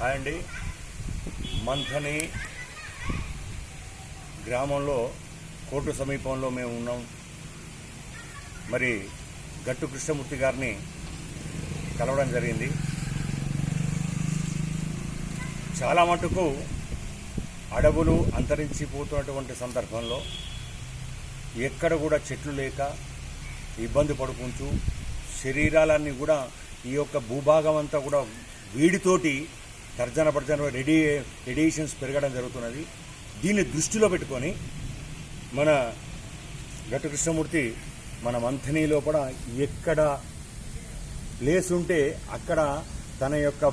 Hi అండి మంథని గ్రామంలో court సమీపంలో మేము ఉన్నాం. మరి గట్టు కృష్ణమూర్తి గారిని కలవడం జరిగింది. చాలా మటుకు అడవులు అంతరించిపోతున్నటువంటి సందర్భంలో ఎక్కడ కూడా చెట్లు లేక ఇబ్బంది పడుకుంటూ శరీరాలన్నీ కూడా ఈ యొక్క భూభాగం అంతా కూడా వీడితోటి తర్జన పర్జన రెడీ రేడియేషన్స్ పెరగడం జరుగుతున్నది. దీన్ని దృష్టిలో పెట్టుకొని మన గట్టు కృష్ణమూర్తి మన మంథనీలో కూడా ఎక్కడ ప్లేస్ ఉంటే అక్కడ తన యొక్క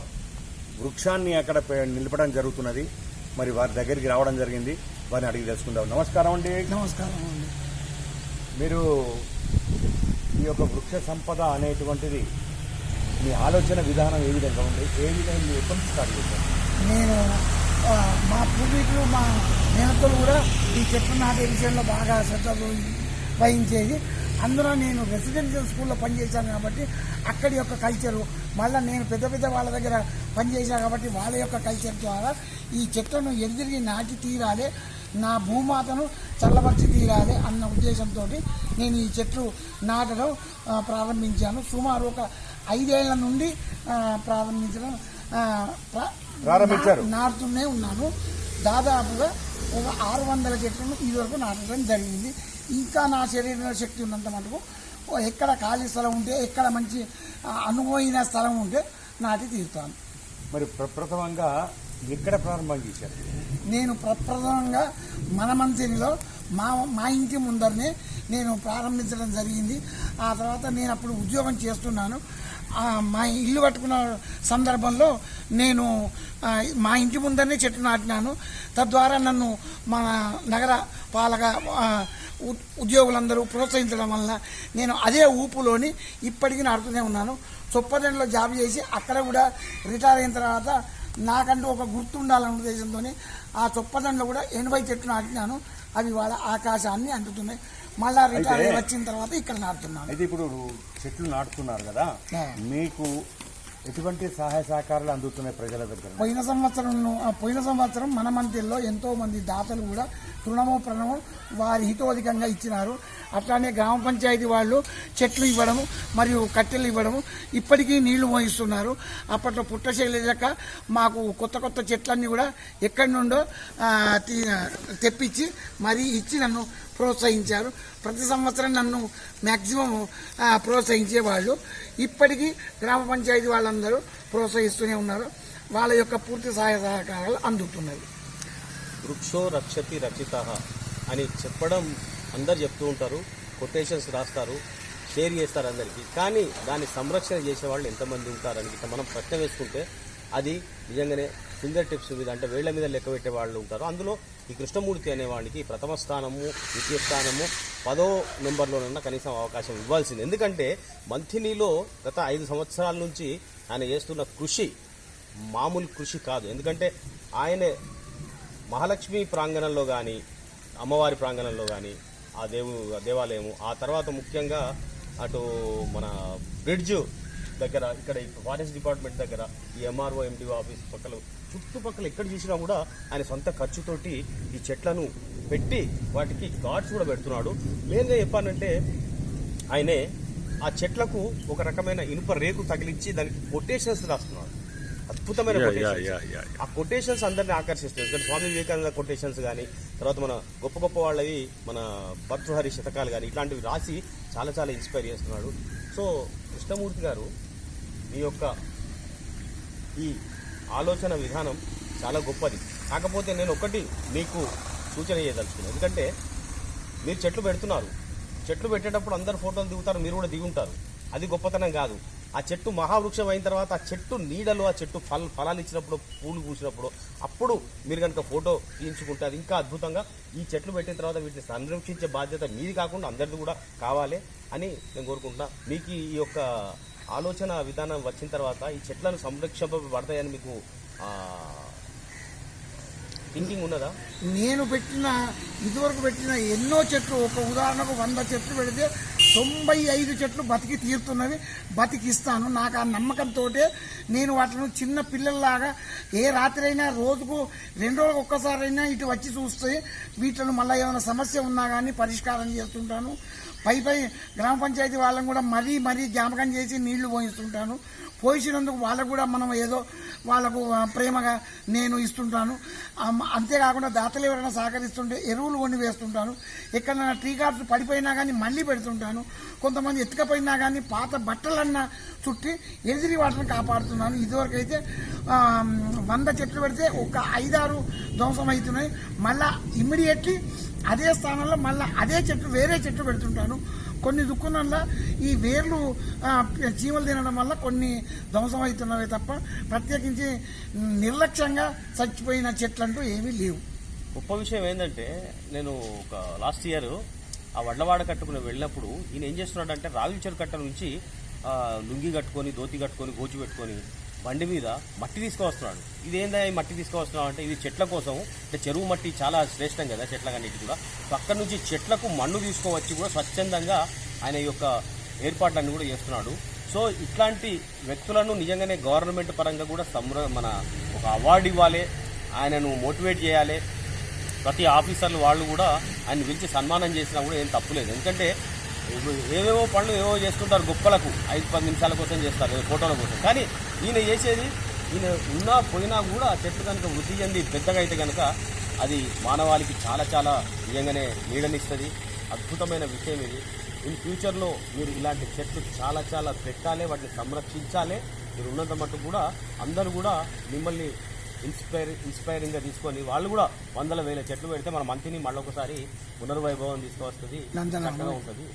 వృక్షాన్ని అక్కడ నిలపడం జరుగుతున్నది. మరి వారి దగ్గరికి రావడం జరిగింది. వారిని అడిగి తెలుసుకుందాం. నమస్కారం అండి. నమస్కారం అండి. మీరు ఈ యొక్క వృక్ష సంపద అనేటువంటిది మీ ఆలోచన విధానం ఏ విధంగా ఉంది? ఏ విధంగా ఎప్పటి నుంచి స్టార్ట్ చేశారు? నేను మా పూర్వీకులు మా నేతలు కూడా ఈ చెట్లు నాటే విషయంలో బాగా శ్రద్ధ వహించేది. అందులో నేను రెసిడెన్షియల్ స్కూల్లో పనిచేశాను కాబట్టి అక్కడి యొక్క కల్చరు మళ్ళీ నేను పెద్ద పెద్ద వాళ్ళ దగ్గర పనిచేశాను కాబట్టి వాళ్ళ యొక్క కల్చర్ ద్వారా ఈ చెట్లను ఎదిరిగి నాటి తీరాలి. నా భూమాతను చల్లబరిచి తీరాలి అన్న ఉద్దేశంతో నేను ఈ చెట్లు నాటడం ప్రారంభించాను. సుమారు ఒక ఐదేళ్ళ నుండి ప్రారంభించడం ప్రారంభించారు. నాటుతూనే ఉన్నాను. దాదాపుగా ఒక ఆరు వందల చెట్లను ఇదివరకు నాటడం జరిగింది. ఇంకా నా శరీరంలో శక్తి ఉన్నంత మటుకు ఎక్కడ ఖాళీ స్థలం ఉంటే ఎక్కడ మంచి అనువైన స్థలం ఉంటే నాటి తీరుతాను. మరి ప్రప్రథమంగా ఎక్కడ ప్రారంభం చేశారు? నేను ప్రప్రథమంగా మన మంత్రిలో మా మా ఇంటి ముందరనే నేను ప్రారంభించడం జరిగింది. ఆ తర్వాత నేను అప్పుడు ఉద్యోగం చేస్తున్నాను. మా ఇల్లు కట్టుకున్న సందర్భంలో నేను మా ఇంటి ముందరనే చెట్టు నాటినాను. తద్వారా నన్ను మన నగర పాలక ఉ- ఉద్యోగులందరూ ప్రోత్సహించడం వల్ల నేను అదే ఊపులోని ఇప్పటికీ నాడుతూనే ఉన్నాను. చొప్పదండలో జాబ్ చేసి అక్కడ కూడా రిటైర్ అయిన తర్వాత నాకంటూ ఒక గుర్తు ఉండాలనే ఉద్దేశంతో ఆ చొప్పదండలో కూడా ఎనభై చెట్లు నాటినాను. అవి వాళ్ళ ఆకాశాన్ని అంటుతున్నాయి మళ్ళా రిటైర్ వచ్చిన తర్వాత ఇక్కడ నాటుతున్నాను. అయితే ఇప్పుడు చెట్లు నాటుతున్నారు కదా. మీకు ఎటువంటి సహాయ సహకారాలు అందుతున్నాయి ప్రజల దగ్గర? పోయిన సంవత్సరం పోయిన సంవత్సరం మన మంత్రిలో ఎంతో మంది దాతలు కూడా తృణమో ప్రణమో వారి హితోధికంగా ఇచ్చినారు. అట్లానే గ్రామ పంచాయతీ వాళ్ళు చెట్లు ఇవ్వడము మరియు కట్టెలు ఇవ్వడము ఇప్పటికీ నీళ్ళు మోయిస్తున్నారు. అప్పట్లో పుట్ట చేయలేక మాకు కొత్త కొత్త చెట్లన్నీ కూడా ఎక్కడి నుండో తీ- తెప్పించి మరీ ఇచ్చి నన్ను ప్రోత్సహించారు. ప్రతి సంవత్సరం నన్ను మ్యాక్సిమం ప్రోత్సహించేవాళ్ళు. ఇప్పటికీ గ్రామ పంచాయతీ వాళ్ళందరూ ప్రోత్సహిస్తూనే ఉన్నారు. వాళ్ళ యొక్క పూర్తి సహాయ సహకారాలు అందుతున్నాయి. వృక్షో రక్షతి రచిత అని చెప్పడం అందరు చెప్తూ ఉంటారు. కొటేషన్స్ రాస్తారు. షేర్ చేస్తారు అందరికీ. కానీ దాన్ని సంరక్షణ చేసే వాళ్ళు ఎంతమంది ఉంటారని ఇట్లా మనం ప్రశ్న వేసుకుంటే అది నిజంగానే ఫింగర్ టిప్స్ మీద అంటే వేళ్ళ మీద లెక్క పెట్టే వాళ్ళు ఉంటారు. అందులో ఈ కృష్ణమూర్తి అనేవాడికి ప్రథమ స్థానము ద్వితీయ స్థానము పదో నెంబర్లోనన్నా కనీసం అవకాశం ఇవ్వాల్సింది. ఎందుకంటే మంథినిలో గత ఐదు సంవత్సరాల నుంచి ఆయన చేస్తున్న కృషి మామూలు కృషి కాదు. ఎందుకంటే ఆయనే మహాలక్ష్మి ప్రాంగణంలో కానీ అమ్మవారి ప్రాంగణంలో కానీ ఆ దేవు దేవాలయము ఆ తర్వాత ముఖ్యంగా అటు మన బ్రిడ్జ్ దగ్గర ఇక్కడ ఫారెస్ట్ డిపార్ట్మెంట్ దగ్గర ఈ ఎంఆర్ఓ ఎండిఓ ఆఫీస్ పక్కల చుట్టుపక్కల ఎక్కడ చూసినా కూడా ఆయన సొంత ఖర్చుతోటి ఈ చెట్లను పెట్టి వాటికి గాడ్స్ కూడా పెడుతున్నాడు. మెయిన్గా చెప్పానంటే ఆయనే ఆ చెట్లకు ఒక రకమైన ఇనుప రేకు తగిలించి దానికి కొటేషన్స్ రాస్తున్నాడు. అద్భుతమైన quotations. ఆ కొటేషన్స్ అందరిని ఆకర్షిస్తాయి. ఎందుకంటే స్వామి వివేకానంద కొటేషన్స్ కానీ తర్వాత మన గొప్ప గొప్ప వాళ్ళవి మన భర్తృహరి శతకాలు కానీ ఇట్లాంటివి రాసి చాలా చాలా ఇన్స్పైర్ చేస్తున్నాడు. సో కృష్ణమూర్తి గారు మీ యొక్క ఈ ఆలోచన విధానం చాలా గొప్పది. కాకపోతే నేను ఒకటి మీకు సూచన చేయదలుచుకున్నాను ఎందుకంటే మీరు చెట్లు పెడుతున్నారు. చెట్లు పెట్టేటప్పుడు అందరు ఫోటోలు దిగుతారు మీరు కూడా దిగుంటారు. అది గొప్పతనం కాదు. ఆ చెట్టు మహావృక్షం అయిన తర్వాత ఆ చెట్టు నీడలు ఆ చెట్టు ఫల ఫలాలు ఇచ్చినప్పుడు పూలు పూసినప్పుడు అప్పుడు మీరు కనుక ఫోటో తీయించుకుంటే అది ఇంకా అద్భుతంగా ఈ చెట్లు పెట్టిన తర్వాత వీటిని సంరక్షించే బాధ్యత మీది కాకుండా అందరిది కూడా కావాలి అని నేను కోరుకుంటున్నా. మీకు ఈ యొక్క ఆలోచన విధానం వచ్చిన తర్వాత ఈ చెట్లను సంరక్షింపబడతాయని మీకు థింకింగ్ ఉన్నదా? నేను పెట్టిన ఇదివరకు పెట్టిన ఎన్నో చెట్లు ఒక ఉదాహరణకు వంద చెట్లు పెడితే తొంభై ఐదు చెట్లు బతికి తీరుతున్నవి బతికిస్తాను. నాకు ఆ నమ్మకంతో నేను వాటిని చిన్న పిల్లల్లాగా ఏ రాత్రి అయినా రోజుకు రెండు రోజులకు ఒక్కసారైనా ఇటు వచ్చి చూస్తే వీటిని మళ్ళీ ఏమైనా సమస్య ఉన్నా కానీ పరిష్కారం చేస్తుంటాను. పై పై గ్రామ పంచాయతీ వాళ్ళని కూడా మరీ మరీ జ్ఞాపకం చేసి నీళ్ళు పోయిస్తుంటాను. పోయించినందుకు వాళ్ళకు కూడా మనం ఏదో వాళ్ళకు ప్రేమగా నేను ఇస్తుంటాను. అంతేకాకుండా దాతలు ఎవరైనా సహకరిస్తుంటే ఎరువులు కొన్ని వేస్తుంటాను. ఎక్కడైనా ట్రీ కార్డ్స్ పడిపోయినా కానీ మళ్ళీ పెడుతుంటాను. కొంతమంది ఎత్తుకపోయినా కానీ పాత బట్టలన్నా చుట్టి ఎదిరి వాటిని కాపాడుతున్నాను. ఇదివరకు అయితే వంద చెట్లు పెడితే ఒక ఐదారు ధ్వంసం అవుతున్నాయి మళ్ళీ ఇమ్మీడియట్లీ అదే స్థానంలో మళ్ళీ అదే చెట్టు వేరే చెట్టు పెడుతుంటాను. కొన్ని దుక్కునల్లా ఈ వేర్లు ఆ, చీమలు తినడం వల్ల కొన్ని ధ్వంసం అవుతున్నవే తప్ప ప్రత్యేకించి నిర్లక్ష్యంగా చచ్చిపోయిన చెట్లంటూ ఏమీ లేవు. గొప్ప విషయం ఏంటంటే నేను ఒక లాస్ట్ ఇయర్ ఆ వడ్లవాడ కట్టుకుని వెళ్ళినప్పుడు ఈయన ఏం చేస్తున్నాడంటే రావి కట్ట నుంచి లుంగి కట్టుకొని ధోతి కట్టుకొని గోచి పెట్టుకొని బండి మీద మట్టి తీసుకువస్తున్నాడు. ఇదేందా ఈ మట్టి తీసుకువస్తున్నావు అంటే ఇది చెట్ల కోసం. అంటే చెరువు మట్టి చాలా శ్రేష్టం కదా చెట్లకన్నిటి కూడా. సో అక్కడ నుంచి చెట్లకు మన్ను తీసుకువచ్చి కూడా స్వచ్ఛందంగా ఆయన యొక్క ఏర్పాట్లన్నీ కూడా చేస్తున్నాడు. సో ఇట్లాంటి వ్యక్తులను నిజంగానే గవర్నమెంట్ పరంగా కూడా సంర మన ఒక అవార్డు ఇవ్వాలి. ఆయనను మోటివేట్ చేయాలి. ప్రతి ఆఫీసర్లు వాళ్ళు కూడా ఆయన పిలిచి సన్మానం చేసినా కూడా ఏం తప్పులేదు ఎందుకంటే ఏవేవో పనులు ఏవో చేస్తుంటారు గొప్పలకు. ఐదు పది నిమిషాల కోసం చేస్తారు ఫోటోల కోసం. కానీ ఈయన చేసేది ఈయన ఉన్నా పోయినా కూడా ఆ చెట్లు కనుక వృద్ధి చెంది పెద్దగా అయితే కనుక అది మానవాళికి చాలా చాలా నిజంగానే నీడనిస్తుంది. అద్భుతమైన విషయం ఇది. ఇన్ ఫ్యూచర్లో మీరు ఇలాంటి చెట్లు చాలా చాలా పెట్టాలి వాటిని సంరక్షించాలి మీరు ఉన్నంత మట్టుకు కూడా అందరూ కూడా మిమ్మల్ని ఇన్స్పైర్ ఇన్స్పైరింగ్గా తీసుకొని వాళ్ళు కూడా వందల వేల చెట్లు పెడితే మన మంతిని మళ్ళొకసారి పునర్వైభవం తీసుకొస్తుంది. చక్కగా ఉంటుంది.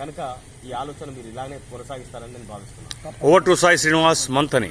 కనుక ఈ ఆలోచన మీరు ఇలానే కొనసాగిస్తారని నేను భావిస్తున్నాను. Over to Sai Srinivas Manthani.